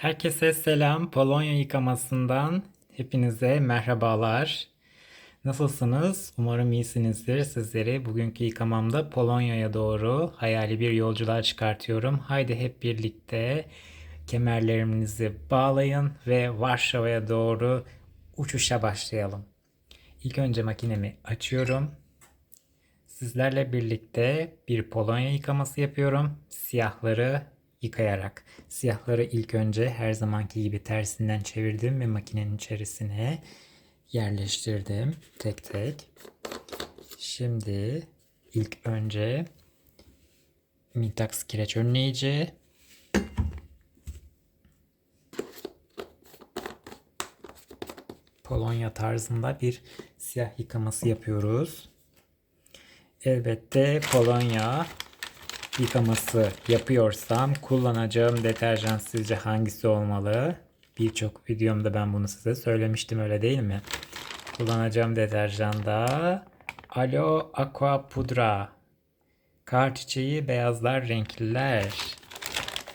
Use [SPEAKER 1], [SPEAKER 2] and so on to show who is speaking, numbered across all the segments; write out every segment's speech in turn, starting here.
[SPEAKER 1] Herkese selam. Polonya yıkamasından hepinize merhabalar. Nasılsınız? Umarım iyisinizdir. Sizleri bugünkü yıkamamda Polonya'ya doğru hayali bir yolculuğa çıkartıyorum. Haydi hep birlikte kemerlerinizi bağlayın ve Varşova'ya doğru uçuşa başlayalım. İlk önce makinemi açıyorum. Sizlerle birlikte bir Polonya yıkaması yapıyorum. Siyahları yıkayarak. Siyahları ilk önce her zamanki gibi tersinden çevirdim ve makinenin içerisine yerleştirdim tek tek. Şimdi ilk önce Mintax kireç önleyici Polonya tarzında bir siyah yıkaması yapıyoruz. Elbette Polonya yıkaması yapıyorsam kullanacağım deterjan sizce hangisi olmalı? Birçok videomda ben bunu size söylemiştim öyle değil mi? Kullanacağım deterjanda Alo Aqua Pudra. Kar çiçeği beyazlar renkliler.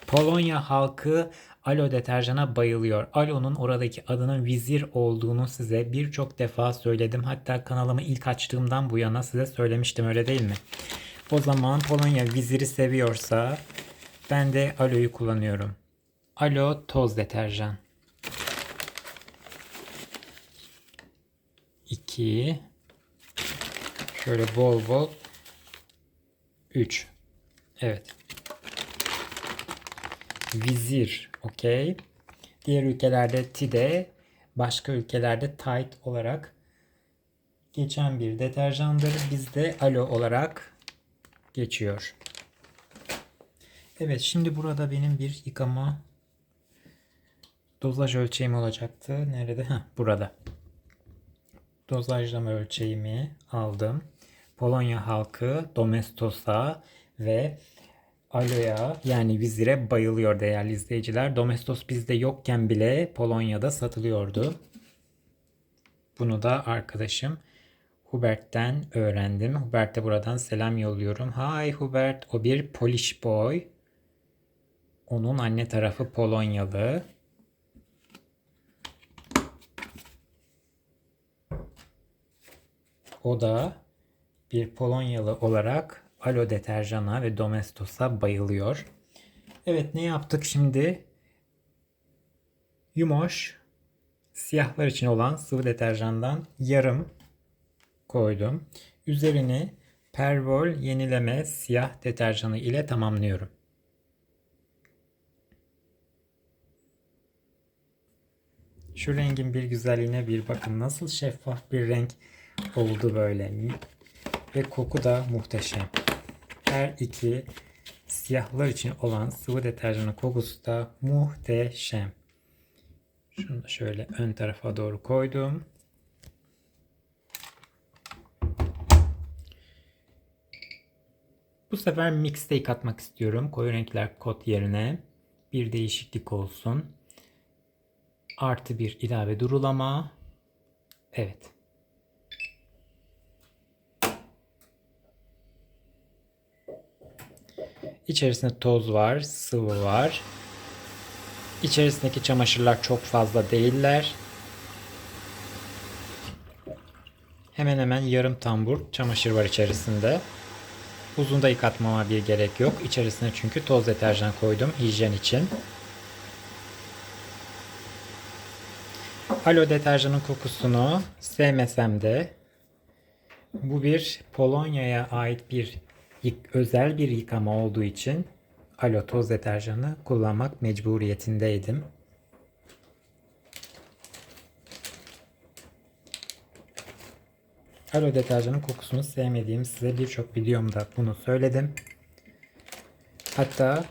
[SPEAKER 1] Polonya halkı Alo deterjana bayılıyor. Alo'nun oradaki adının vizir olduğunu size birçok defa söyledim. Hatta kanalımı ilk açtığımdan bu yana size söylemiştim öyle değil mi? O zaman Polonya viziri seviyorsa ben de Alo'yu kullanıyorum. Alo toz deterjan. 2 Şöyle bol bol 3 Evet. Vizir. Okey. Diğer ülkelerde Tide, başka ülkelerde Tide olarak geçen bir deterjandır. Bizde Alo olarak geçiyor. Evet şimdi burada benim bir yıkama dozaj ölçeğim olacaktı. Nerede? Heh, burada. Dozajlama ölçeğimi aldım. Polonya halkı Domestos'a ve Aloya yani vizire bayılıyor değerli izleyiciler. Domestos bizde yokken bile Polonya'da satılıyordu. Bunu da arkadaşım Hubert'ten öğrendim. Hubert'e buradan selam yolluyorum. Hi Hubert. O bir Polish boy. Onun anne tarafı Polonyalı. O da bir Polonyalı olarak Alo deterjana ve Domestos'a bayılıyor. Evet ne yaptık şimdi? Yumoş siyahlar için olan sıvı deterjandan yarım koydum. Üzerini Pervol yenileme siyah deterjanı ile tamamlıyorum. Şu rengin bir güzelliğine bir bakın. Nasıl şeffaf bir renk oldu böyle. Ve koku da muhteşem. Her iki siyahlar için olan sıvı deterjanın kokusu da muhteşem. Şunu da şöyle ön tarafa doğru koydum. Bu sefer mixte katmak istiyorum. Koyu renkler kod yerine bir değişiklik olsun. Artı bir ilave durulama. Evet. İçerisinde toz var, sıvı var. İçerisindeki çamaşırlar çok fazla değiller. Hemen hemen yarım tambur çamaşır var içerisinde. Uzun da yıkatmama bir gerek yok. İçerisine çünkü toz deterjan koydum hijyen için. Alo deterjanın kokusunu sevmesem de bu bir Polonya'ya ait bir özel bir yıkama olduğu için alo toz deterjanı kullanmak mecburiyetindeydim. Alo deterjanın kokusunu sevmediğim size birçok videomda bunu söyledim. Hatta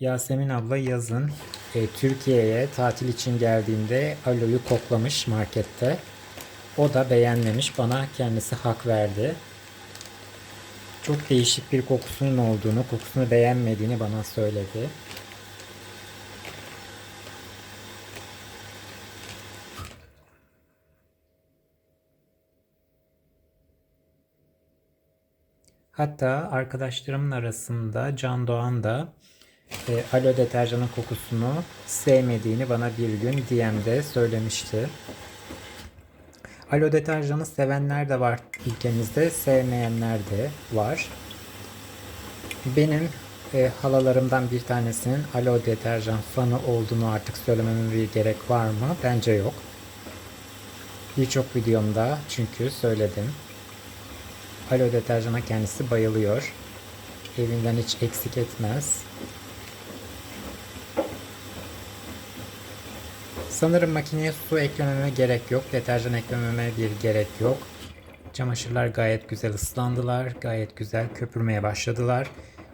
[SPEAKER 1] Yasemin abla yazın e, Türkiye'ye tatil için geldiğinde aloyu koklamış markette. O da beğenmemiş. Bana kendisi hak verdi. Çok değişik bir kokusunun olduğunu, kokusunu beğenmediğini bana söyledi. Hatta arkadaşlarımın arasında Can Doğan da e, alo deterjanın kokusunu sevmediğini bana bir gün DM'de söylemişti. Alo deterjanı sevenler de var ülkemizde, sevmeyenler de var. Benim e, halalarımdan bir tanesinin alo deterjan fanı olduğunu artık söylememe bir gerek var mı? Bence yok. Birçok videomda çünkü söyledim. Alo deterjana kendisi bayılıyor. Evinden hiç eksik etmez. Sanırım makineye su eklememe gerek yok. Deterjan eklememe bir gerek yok. Çamaşırlar gayet güzel ıslandılar. Gayet güzel köpürmeye başladılar.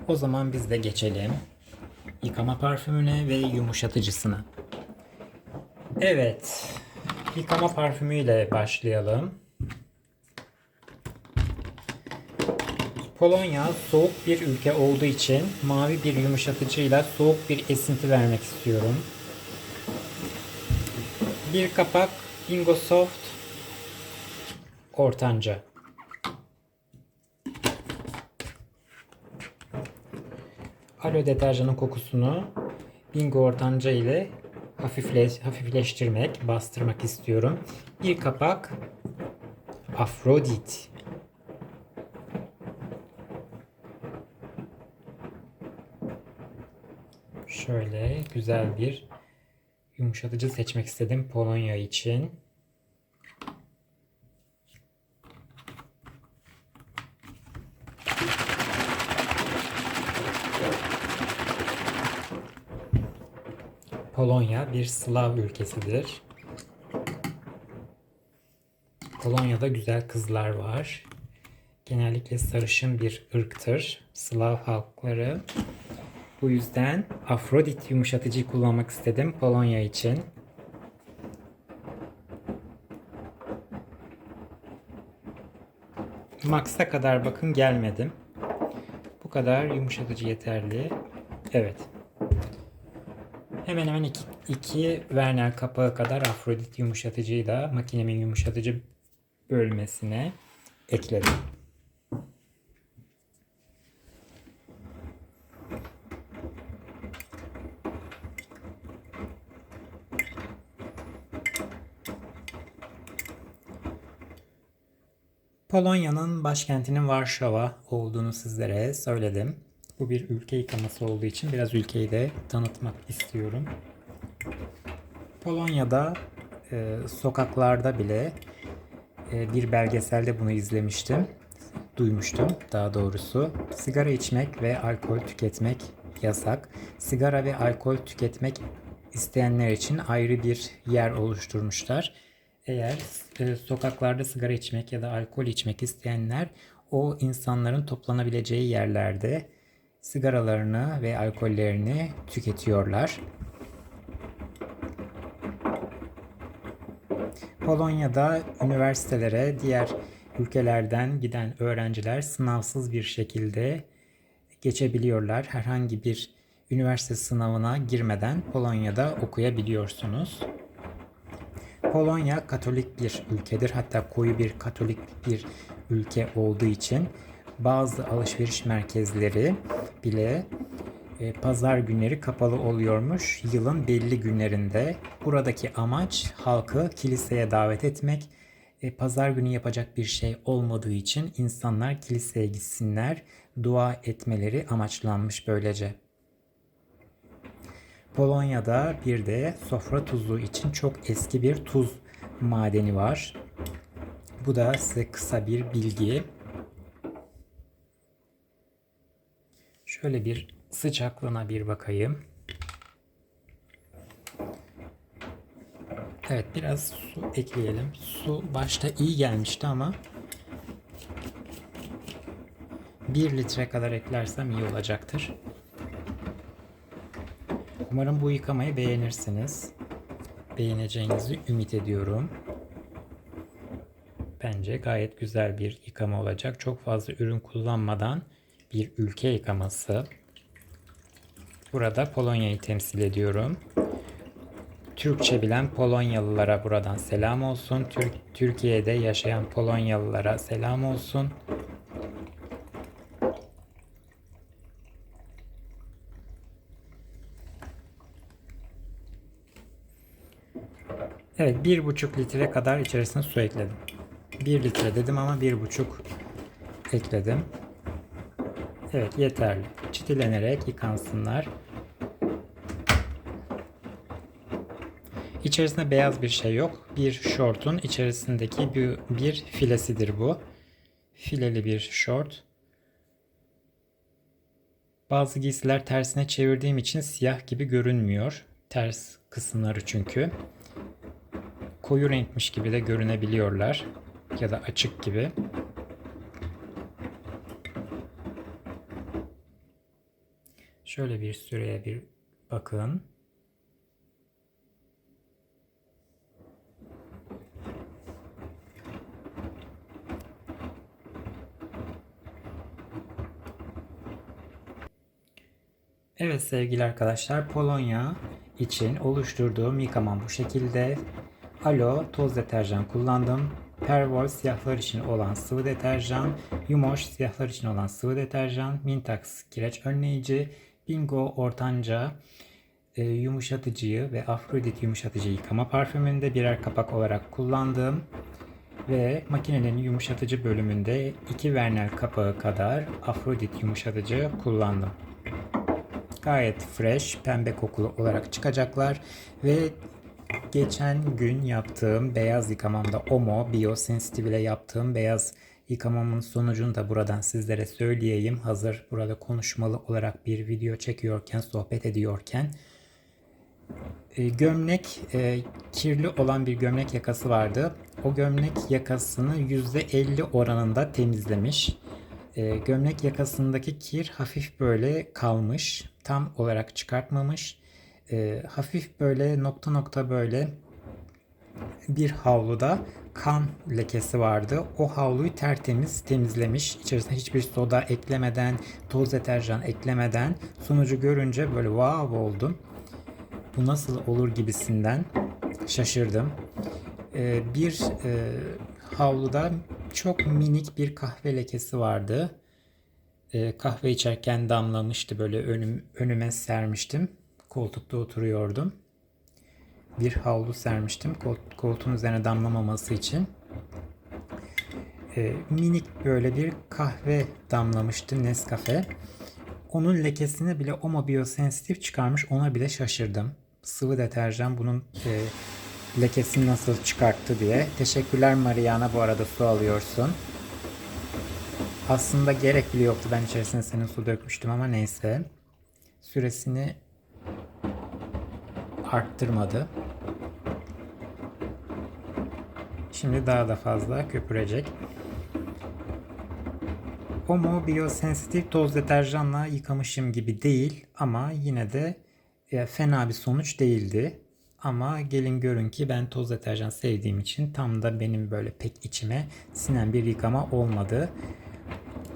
[SPEAKER 1] O zaman biz de geçelim yıkama parfümüne ve yumuşatıcısına. Evet. Yıkama parfümüyle başlayalım. Polonya soğuk bir ülke olduğu için mavi bir yumuşatıcıyla soğuk bir esinti vermek istiyorum. Bir kapak Bingo Soft ortanca. Alo deterjanın kokusunu Bingo ortanca ile hafifleş, hafifleştirmek, bastırmak istiyorum. Bir kapak Afrodit. Şöyle güzel bir yumuşatıcı seçmek istedim Polonya için. Polonya bir Slav ülkesidir. Polonya'da güzel kızlar var. Genellikle sarışın bir ırktır Slav halkları. Bu yüzden Afrodit yumuşatıcıyı kullanmak istedim Polonya için. Max'a kadar bakın gelmedim. Bu kadar yumuşatıcı yeterli. Evet. Hemen hemen iki, iki Werner kapağı kadar Afrodit yumuşatıcıyı da makinemin yumuşatıcı bölmesine ekledim. Polonya'nın başkentinin Varşova olduğunu sizlere söyledim. Bu bir ülke yıkaması olduğu için biraz ülkeyi de tanıtmak istiyorum. Polonya'da e, sokaklarda bile e, bir belgeselde bunu izlemiştim. Duymuştum daha doğrusu. Sigara içmek ve alkol tüketmek yasak. Sigara ve alkol tüketmek isteyenler için ayrı bir yer oluşturmuşlar. Eğer e, sokaklarda sigara içmek ya da alkol içmek isteyenler o insanların toplanabileceği yerlerde sigaralarını ve alkollerini tüketiyorlar. Polonya'da üniversitelere diğer ülkelerden giden öğrenciler sınavsız bir şekilde geçebiliyorlar. Herhangi bir üniversite sınavına girmeden Polonya'da okuyabiliyorsunuz. Polonya Katolik bir ülkedir. Hatta koyu bir Katolik bir ülke olduğu için bazı alışveriş merkezleri bile e, pazar günleri kapalı oluyormuş yılın belli günlerinde. Buradaki amaç halkı kiliseye davet etmek. E, pazar günü yapacak bir şey olmadığı için insanlar kiliseye gitsinler, dua etmeleri amaçlanmış böylece. Polonya'da bir de sofra tuzu için çok eski bir tuz madeni var. Bu da size kısa bir bilgi. Şöyle bir sıcaklığına bir bakayım. Evet biraz su ekleyelim. Su başta iyi gelmişti ama 1 litre kadar eklersem iyi olacaktır. Umarım bu yıkamayı beğenirsiniz. Beğeneceğinizi ümit ediyorum. Bence gayet güzel bir yıkama olacak. Çok fazla ürün kullanmadan bir ülke yıkaması. Burada Polonya'yı temsil ediyorum. Türkçe bilen Polonyalılara buradan selam olsun. Türk Türkiye'de yaşayan Polonyalılara selam olsun. Evet bir buçuk litre kadar içerisine su ekledim. 1 litre dedim ama bir buçuk ekledim. Evet yeterli. Çitilenerek yıkansınlar. İçerisinde beyaz bir şey yok. Bir şortun içerisindeki bir, bir filesidir bu. Fileli bir şort. Bazı giysiler tersine çevirdiğim için siyah gibi görünmüyor. Ters kısımları çünkü. Koyu renkmiş gibi de görünebiliyorlar. Ya da açık gibi. Şöyle bir süreye bir bakın. Evet sevgili arkadaşlar Polonya için oluşturduğum yıkamam bu şekilde. Alo toz deterjan kullandım. Pervol siyahlar için olan sıvı deterjan, Yumoş siyahlar için olan sıvı deterjan, Mintax kireç önleyici, Bingo ortanca e, yumuşatıcıyı ve Afrodit yumuşatıcı yıkama parfümünde birer kapak olarak kullandım. Ve makinenin yumuşatıcı bölümünde 2 Vernel kapağı kadar Afrodit yumuşatıcı kullandım gayet fresh, pembe kokulu olarak çıkacaklar ve geçen gün yaptığım beyaz yıkamamda Omo Biosensitive ile yaptığım beyaz yıkamamın sonucunu da buradan sizlere söyleyeyim. Hazır burada konuşmalı olarak bir video çekiyorken, sohbet ediyorken e, gömlek e, kirli olan bir gömlek yakası vardı. O gömlek yakasını %50 oranında temizlemiş. E, gömlek yakasındaki kir hafif böyle kalmış. Tam olarak çıkartmamış. E, hafif böyle nokta nokta böyle bir havluda kan lekesi vardı. O havluyu tertemiz temizlemiş. İçerisine hiçbir soda eklemeden, toz deterjan eklemeden sonucu görünce böyle wow oldum. Bu nasıl olur gibisinden şaşırdım. Ee, bir e, havluda çok minik bir kahve lekesi vardı. Ee, kahve içerken damlamıştı böyle önüm, önüme sermiştim. Koltukta oturuyordum. Bir havlu sermiştim kol- koltuğun üzerine damlamaması için. Ee, minik böyle bir kahve damlamıştı Nescafe. Onun lekesini bile Omo Biosensitive çıkarmış ona bile şaşırdım. Sıvı deterjan bunun e, lekesini nasıl çıkarttı diye. Teşekkürler Mariana bu arada su alıyorsun. Aslında gerek bile yoktu. Ben içerisine senin su dökmüştüm ama neyse. Süresini arttırmadı. Şimdi daha da fazla köpürecek. Omo Biosensitive toz deterjanla yıkamışım gibi değil ama yine de e, fena bir sonuç değildi. Ama gelin görün ki ben toz deterjan sevdiğim için tam da benim böyle pek içime sinen bir yıkama olmadı.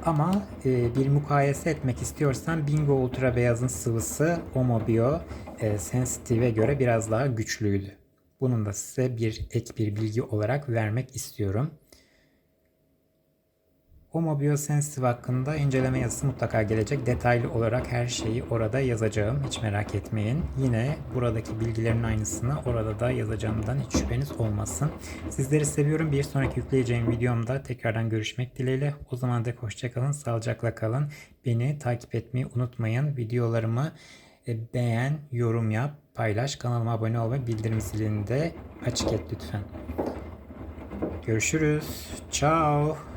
[SPEAKER 1] Ama e, bir mukayese etmek istiyorsam Bingo Ultra Beyaz'ın sıvısı Omo Bio e, Sensitive'e göre biraz daha güçlüydü. Bunun da size bir ek bir bilgi olarak vermek istiyorum. Omo Biosensitive hakkında inceleme yazısı mutlaka gelecek. Detaylı olarak her şeyi orada yazacağım. Hiç merak etmeyin. Yine buradaki bilgilerin aynısını orada da yazacağımdan hiç şüpheniz olmasın. Sizleri seviyorum. Bir sonraki yükleyeceğim videomda tekrardan görüşmek dileğiyle. O zaman da hoşçakalın, sağlıcakla kalın. Beni takip etmeyi unutmayın. Videolarımı e, beğen, yorum yap, paylaş, kanalıma abone ol ve bildirim zilini de açık et lütfen. Görüşürüz. Ciao.